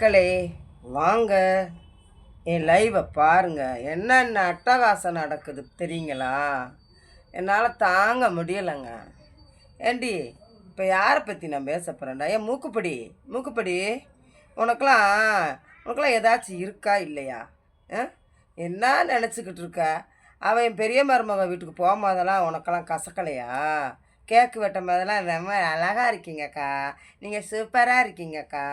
மக்களே வாங்க. என் லைவை பாருங்க. என்னென்ன அட்டகாசம் நடக்குது தெரியுங்களா? என்னால் தாங்க முடியலைங்க. ஏண்டி இப்போ யாரை பற்றி நான் பேச போகிறேன்டா ஏன் மூக்குப்படி மூக்குப்படி உனக்கெல்லாம் உனக்கெல்லாம் ஏதாச்சும் இருக்கா இல்லையா? ஆ? என்ன நினச்சிக்கிட்டு இருக்க? அவன் என் பெரிய மருமக வீட்டுக்கு போகும்போதெல்லாம் உனக்கெல்லாம் கசக்கலையா? கேக்கு வெட்டும் போதெல்லாம் ரொம்ப அழகாக இருக்கீங்கக்கா. நீங்கள் சூப்பராக இருக்கீங்கக்கா.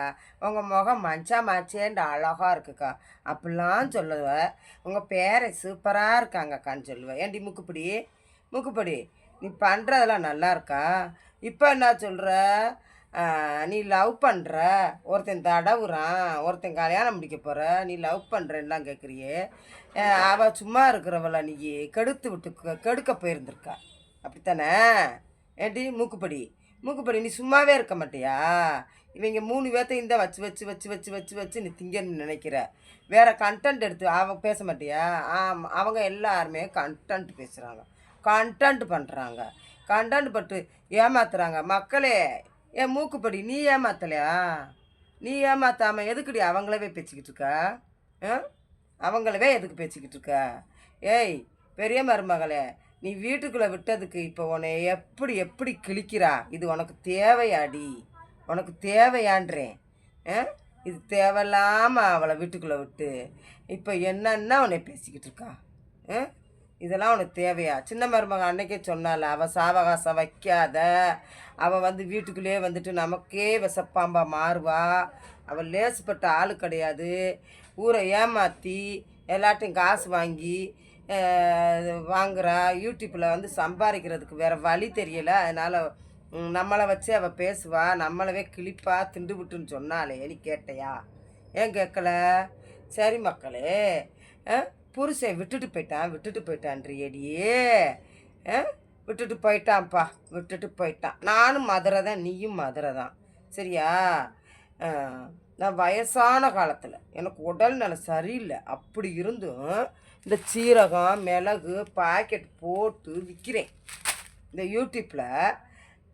உங்கள் முகம் மஞ்சா மாச்சேண்டு அழகாக இருக்குக்கா. அப்படிலாம் சொல்லுவேன் உங்கள் பேரை சூப்பராக இருக்காங்கக்கான்னு சொல்லுவேன் ஏன்டி முக்குப்படி? முக்குப்படி நீ பண்ணுறதெல்லாம் நல்லா இருக்கா இப்போ என்ன சொல்கிற நீ லவ் பண்ணுற ஒருத்தன் தடவுறான். ஒருத்தன் கல்யாணம் முடிக்க போகிற நீ லவ் பண்ணுறேன்லாம் கேட்குறியே அவள் சும்மா இருக்கிறவள நீ கெடுத்து விட்டு கெடுக்க போயிருந்திருக்கா. அப்படித்தானே? ஏண்டி மூக்குப்படி? மூக்குப்படி நீ சும்மாவே இருக்க மாட்டியா? இவங்க மூணு பேர்த்தையும் இந்த வச்சு வச்சு வச்சு வச்சு வச்சு வச்சு நீ திங்கன்னு நினைக்கிற. வேறு கண்டென்ட் எடுத்து அவங்க பேச மாட்டியா? ஆமாம் அவங்க எல்லாருமே கண்டென்ட் பேசுகிறாங்க கண்டென்ட் பண்ணுறாங்க கண்டென்ட் பட்டு ஏமாத்துறாங்க. மக்களே என் மூக்குப்படி நீ ஏமாத்தலையா? நீ ஏமாத்தாமல் எதுக்குடி அவங்களவே பேசிக்கிட்டு இருக்க? ஆ? அவங்களவே எதுக்கு பேசிக்கிட்டு இருக்க? ஏய் பெரிய மருமகளே நீ வீட்டுக்குள்ளே விட்டதுக்கு இப்போ உன்னை எப்படி எப்படி கிழிக்கிறா? இது உனக்கு தேவையாடி. உனக்கு தேவையான்றேன். இது தேவையில்லாமல் அவளை வீட்டுக்குள்ளே விட்டு இப்போ என்னன்னா உன்னை பேசிக்கிட்டு இருக்கா? ஆ? இதெல்லாம் உனக்கு தேவையா? சின்ன மருமக அன்னைக்கே சொன்னால அவள் சாவகாசம் வைக்காத. அவள் வந்து வீட்டுக்குள்ளேயே வந்துட்டு நமக்கே விசப்பாம்பா மாறுவா. அவள் லேசுப்பட்ட ஆள் கிடையாது. ஊரை ஏமாற்றி எல்லாட்டையும் காசு வாங்கி வாங்குறா யூடியூப்பில் வந்து சம்பாதிக்கிறதுக்கு வேறு வழி தெரியல. அதனால் நம்மளை வச்சு அவள் பேசுவா நம்மளவே கிளிப்பா திண்டு விட்டுன்னு சொன்னாலே நீ கேட்டையா? ஏன் கேட்கல? சரி மக்களே ஆ? புருஷன் விட்டுட்டு போயிட்டான் விட்டுட்டு போயிட்டான்றியடியே ஆ? விட்டுட்டு போயிட்டான்ப்பா விட்டுட்டு போயிட்டான். நானும் மதுரை தான் நீயும் மதுரை தான் சரியா நான் வயசான காலத்தில் எனக்கு உடல் நலம் சரியில்லை. அப்படி இருந்தும் இந்த சீரகம் மிளகு பாக்கெட் போட்டு விற்கிறேன் இந்த யூடியூப்பில்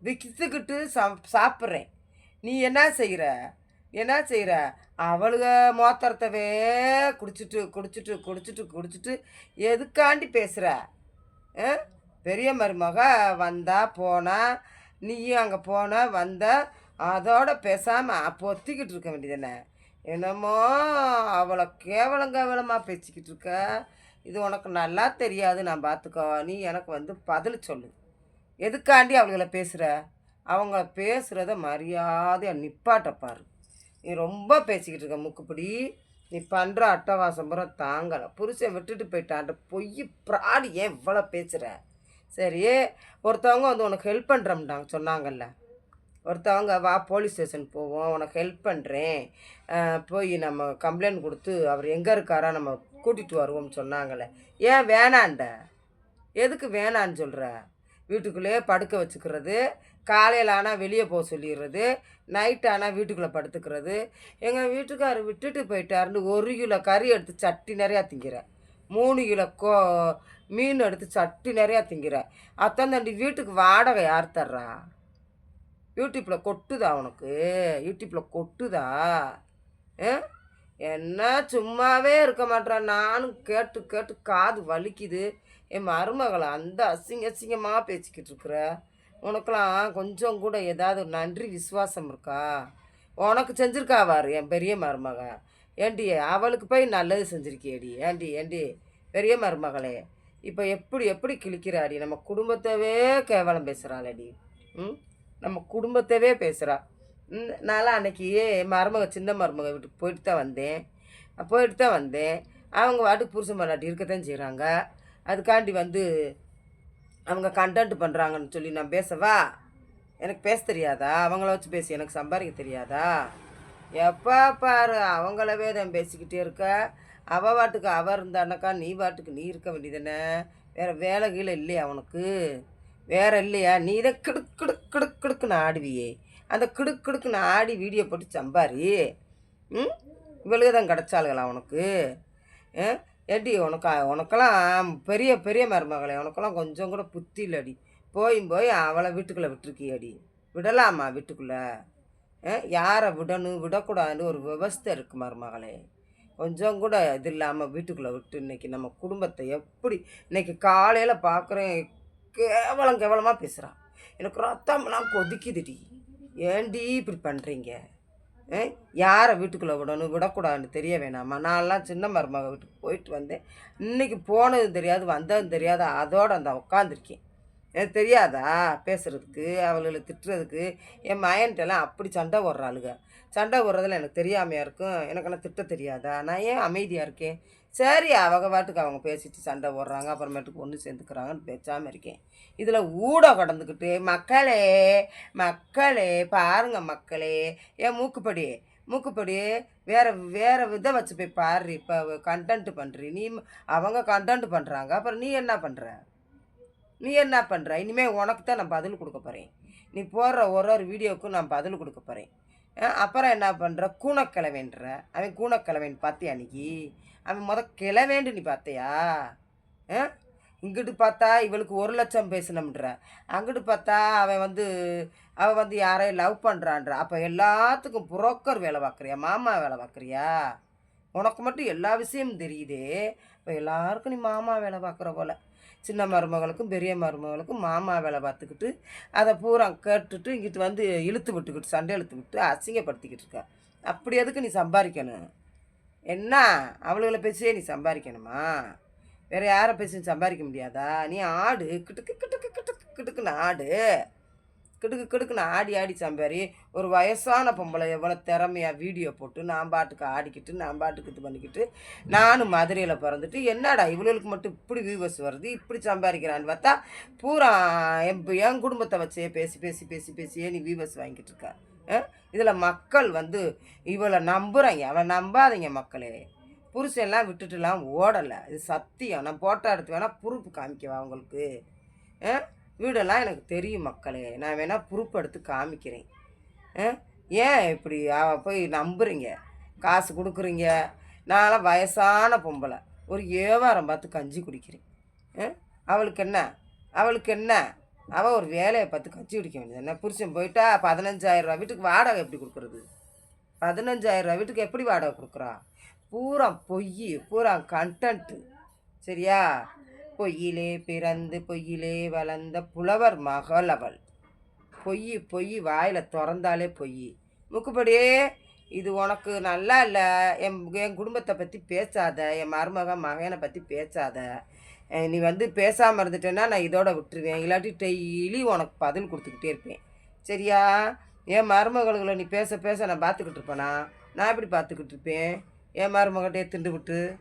விற்றுக்கிட்டு சாப் சாப்பிட்றேன். நீ என்ன செய்கிற என்ன செய்கிற அவளுக மோத்திரத்தவே குடிச்சிட்டு குடிச்சிட்டு குடிச்சிட்டு குடிச்சிட்டு எதுக்காண்டி பேசுகிற பெரிய மருமக வந்தா போனா நீயும் அங்கே போன வந்த அதோட பேசாமல் பொத்திக்கிட்டு இருக்க வேண்டியதானே என்னமோ அவளை கேவலம் கேவலமாக பேசிக்கிட்டு இருக்க. இது உனக்கு நல்லா தெரியாது நான் பார்த்துக்கோ நீ எனக்கு வந்து பதில் சொல்லு. எதுக்காண்டி அவளுகளை பேசுகிற அவங்கள பேசுகிறத மரியாதையாக நிப்பாட்ட பாரு. நீ ரொம்ப பேசிக்கிட்டு இருக்க முக்குப்படி. நீ பண்ணுற அட்டவாசம் பூரா தாங்கலை. புருஷன் விட்டுட்டு போயிட்டான்ற பொய் ப்ராடி ஏன் இவ்வளோ பேசுகிற சரி ஒருத்தவங்க வந்து உனக்கு ஹெல்ப் பண்ணுறோம்டாங்க சொன்னாங்கல்ல. ஒருத்தவங்க வா போலீஸ் ஸ்டேஷன் போவோம் உனக்கு ஹெல்ப் பண்ணுறேன் போய் நம்ம கம்ப்ளைண்ட் கொடுத்து அவர் எங்கே இருக்காரா நம்ம கூட்டிகிட்டு வருவோம்னு சொன்னாங்களே ஏன் வேணாண்ட? எதுக்கு வேணான்னு சொல்கிற வீட்டுக்குள்ளேயே படுக்க வச்சுக்கிறது காலையில் ஆனால் வெளியே போக சொல்லிடுறது நைட் ஆனால் வீட்டுக்குள்ளே படுத்துக்கிறது. எங்கள் வீட்டுக்காரர் விட்டுட்டு போயிட்டாருன்னு ஒரு கிலோ கறி எடுத்து சட்டி நிறையா திங்கிறேன் மூணு கிலோ கோ மீன் எடுத்து சட்டி நிறையா திங்கிறேன் அத்தான் தண்டி வீட்டுக்கு வாடகை யார் தர்றா? யூடியூப்பில் கொட்டுதா உனக்கு? யூடியூப்பில் கொட்டுதா? ஆ? என்ன சும்மாவே இருக்க மாட்டேன் நானும் கேட்டு கேட்டு காது வலிக்குது. என் மருமகளை அந்த அசிங்க அசிங்கமாக பேசிக்கிட்டு இருக்கிற. உனக்கெல்லாம் கொஞ்சம் கூட ஏதாவது நன்றி விசுவாசம் இருக்கா? உனக்கு செஞ்சுருக்காவார் என் பெரிய மருமக. ஏண்டி அவளுக்கு போய் நல்லது செஞ்சுருக்கியடி. ஏண்டி ஏண்டி பெரிய மருமகளே. இப்போ எப்படி எப்படி கிழிக்கிறாடி? நம்ம குடும்பத்தவே கேவலம் பேசுகிறாளடி ம்? நம்ம குடும்பத்தவே பேசுகிறா நான்லாம் அன்னைக்கு மருமக சின்ன மருமக வீட்டுக்கு போயிட்டு தான் வந்தேன். போயிட்டு தான் வந்தேன். அவங்க வாட்டுக்கு புருஷன் பண்ணாட்டி இருக்கத்தான் செய்கிறாங்க அதுக்காண்டி வந்து அவங்க கண்டென்ட் பண்ணுறாங்கன்னு சொல்லி நான் பேசவா? எனக்கு பேச தெரியாதா? அவங்கள வச்சு பேசி எனக்கு சம்பாதிக்க தெரியாதா? எப்போ பாரு அவங்களவே தான் பேசிக்கிட்டே இருக்க. அவ வாட்டுக்கு அவ இருந்தானாக்கா நீ வாட்டுக்கு நீ இருக்க வேண்டியதானே வேறு வேலை கீழே இல்லையா அவனுக்கு வேற இல்லையா? நீ தான் கிடுக் கிடுக் கிடுக் கிடுக்குன்னு ஆடுவியே. அந்த கிடுக் கிடுக்குன்னு ஆடி வீடியோ போட்டு சம்பாரி. ம்? இவளுக்கு தான் கிடச்சாளுகளா உனக்கு? எடி ஏடி உனக்கு உனக்கெல்லாம் பெரிய பெரிய மருமகளே. உனக்கெல்லாம் கொஞ்சம் கூட புத்தி இல்லடி. போயும் போய் அவளை வீட்டுக்குள்ளே விட்டுருக்கியடி. விடலாமா வீட்டுக்குள்ளே? யாரை விடணும் விடக்கூடாதுன்னு ஒரு விவஸ்தை இருக்கு மருமகளே. கொஞ்சம் கூட இது இல்லாமல் வீட்டுக்குள்ளே விட்டு இன்றைக்கி நம்ம குடும்பத்தை எப்படி இன்றைக்கி காலையில் பார்க்குறேன் கேவலம் கேவலமாக பேசுகிறான் எனக்கு ரத்தம்லாம் கொதிக்குதுடி. ஏண்டி இப்படி பண்ணுறீங்க யாரை வீட்டுக்குள்ளே விடணும்? விடக்கூடாதுன்னு தெரிய வேணாமா? நான்லாம் சின்ன மருமக வீட்டுக்கு போயிட்டு வந்தேன். இன்னைக்கு போனதும் தெரியாது வந்ததும் தெரியாது. அதோடு அந்த உட்காந்துருக்கேன் எனக்கு தெரியாதா? பேசுகிறதுக்கு அவளுகளை திட்டுறதுக்கு. என் மயன்ட்டெல்லாம் அப்படி சண்டை போடுறாளுங்க சண்டை போடுறதுல எனக்கு தெரியாமையாக இருக்கும்? எனக்கு நான் திட்ட தெரியாதா? நான் ஏன் அமைதியாக இருக்கேன்? சரி அவங்க பாட்டுக்கு அவங்க பேசிட்டு சண்டை போடுறாங்க அப்புறமேட்டுக்கு ஒன்று சேர்ந்துக்கிறாங்கன்னு பேசாமல் இருக்கேன். இதில் ஊட கடந்துக்கிட்டு மக்களே மக்களே பாருங்க மக்களே ஏன் மூக்குப்படி மூக்குப்படி வேற வேறு விதை வச்சு போய் பாரு இப்போ கண்டென்ட் பண்ணுறி நீ அவங்க கண்டென்ட் பண்ணுறாங்க அப்புறம் நீ என்ன பண்ணுற நீ என்ன பண்ணுற இனிமேல் உனக்கு தான் நான் பதில் கொடுக்க போகிறேன் நீ போடுற ஒரு ஒரு வீடியோவுக்கும் நான் பதில் கொடுக்க போகிறேன் அப்புறம் என்ன பண்ணுற கூணக்கிழவேன்ற அவன் கூணக்கிழவன் பார்த்தியா அன்னைக்கு? அவன் முத கிழவேண்டு நீ பார்த்தியா? ஆ? இங்கிட்டு பார்த்தா இவளுக்கு ஒரு லட்சம் பேசணும்ன்ற. அங்கிட்டு பார்த்தா அவன் வந்து அவன் வந்து யாரையும் லவ் பண்ணுறான்ற அப்போ எல்லாத்துக்கும் புரோக்கர் வேலை பார்க்குறியா? மாமா வேலை பார்க்குறியா? உனக்கு மட்டும் எல்லா விஷயமும் தெரியுதே. இப்போ எல்லாருக்கும் நீ மாமா வேலை பார்க்குற போல. சின்ன மருமகளுக்கும் பெரிய மருமகளுக்கும் மாமா வேலை பார்த்துக்கிட்டு அதை பூரா கேட்டுட்டு இங்கிட்டு வந்து இழுத்து விட்டுக்கிட்டு சண்டை இழுத்து விட்டு அசிங்கப்படுத்திக்கிட்டு இருக்க. அப்படி எதுக்கு நீ சம்பாதிக்கணும்? என்ன? அவளுகளை பேசியே நீ சம்பாதிக்கணுமா வேற யாரை பேசி சம்பாதிக்க முடியாதா? நீ ஆடு. கிட்டுக்கு கிட்டுக்கு கிட்டுக்கு கிட்டுக்குன்னு ஆடு. கிடுக்கு கிடுக்குன்னு ஆடி ஆடி சம்பாரி. ஒரு வயசான பொம்பளை எவ்வளோ திறமையாக வீடியோ போட்டு நான் பாட்டுக்கு ஆடிக்கிட்டு நான் பாட்டுக்கு இது பண்ணிக்கிட்டு நானும் மதுரையில் பிறந்துட்டு என்னடா இவளுக்கு மட்டும் இப்படி வியூவர்ஸ் வருது? இப்படி சம்பாதிக்கிறான்னு பார்த்தா பூரா என் என் குடும்பத்தை வச்சே பேசி பேசி பேசி பேசியே நீ வியூவர்ஸ் வாங்கிட்டு இருக்க. இதில் மக்கள் வந்து இவளை நம்புகிறாங்க அவளை நம்பாதீங்க மக்களே. புருஷெல்லாம் விட்டுட்டுலாம் ஓடலை. இது சத்தியம். நான் போட்டோ எடுத்து வேணால் ப்ரூஃப் காமிக்கவா உங்களுக்கு? வீடெல்லாம் எனக்கு தெரியும் மக்களே. நான் வேணால் ப்ரூஃப் எடுத்து காமிக்கிறேன். ஏன் இப்படி போய் நம்புறீங்க? காசு கொடுக்குறீங்க. நான்லாம் வயசான பொம்பளை. ஒரு ஏவாரம் பார்த்து கஞ்சி குடிக்கிறேன். அவளுக்கு என்ன? அவளுக்கு என்ன? அவள் ஒரு வேலையை பார்த்து கட்சி பிடிக்க வேண்டியது. என்ன புருஷன் போயிட்டா பதினஞ்சாயிரம் ரூபா வீட்டுக்கு வாடகை எப்படி கொடுக்குறது? பதினஞ்சாயிரம் ரூபா வீட்டுக்கு எப்படி வாடகை கொடுக்குறா? பூரா பொய் பூரா கண்டன்ட்டு சரியா? பொய்யிலே பிறந்து பொய்யிலே வளர்ந்த புலவர் மகள் அவள். பொய் பொய் வாயில் திறந்தாலே பொய். முக்குப்படியே இது உனக்கு நல்லா இல்லை. என் என் குடும்பத்தை பற்றி பேசாத என் மருமக மகனை பற்றி பேசாத. நீ வந்து பேசாமல் இருந்துட்டேன்னா நான் இதோட விட்டுருவேன். இல்லாட்டி டெய்லி உனக்கு பதில் கொடுத்துக்கிட்டே இருப்பேன். சரியா? என் மருமகளுகளை நீ பேச பேச நான் பார்த்துக்கிட்டு இருப்பேனா? நான் எப்படி பார்த்துக்கிட்டு இருப்பேன்? என் மருமகிட்டே திண்டு விட்டு?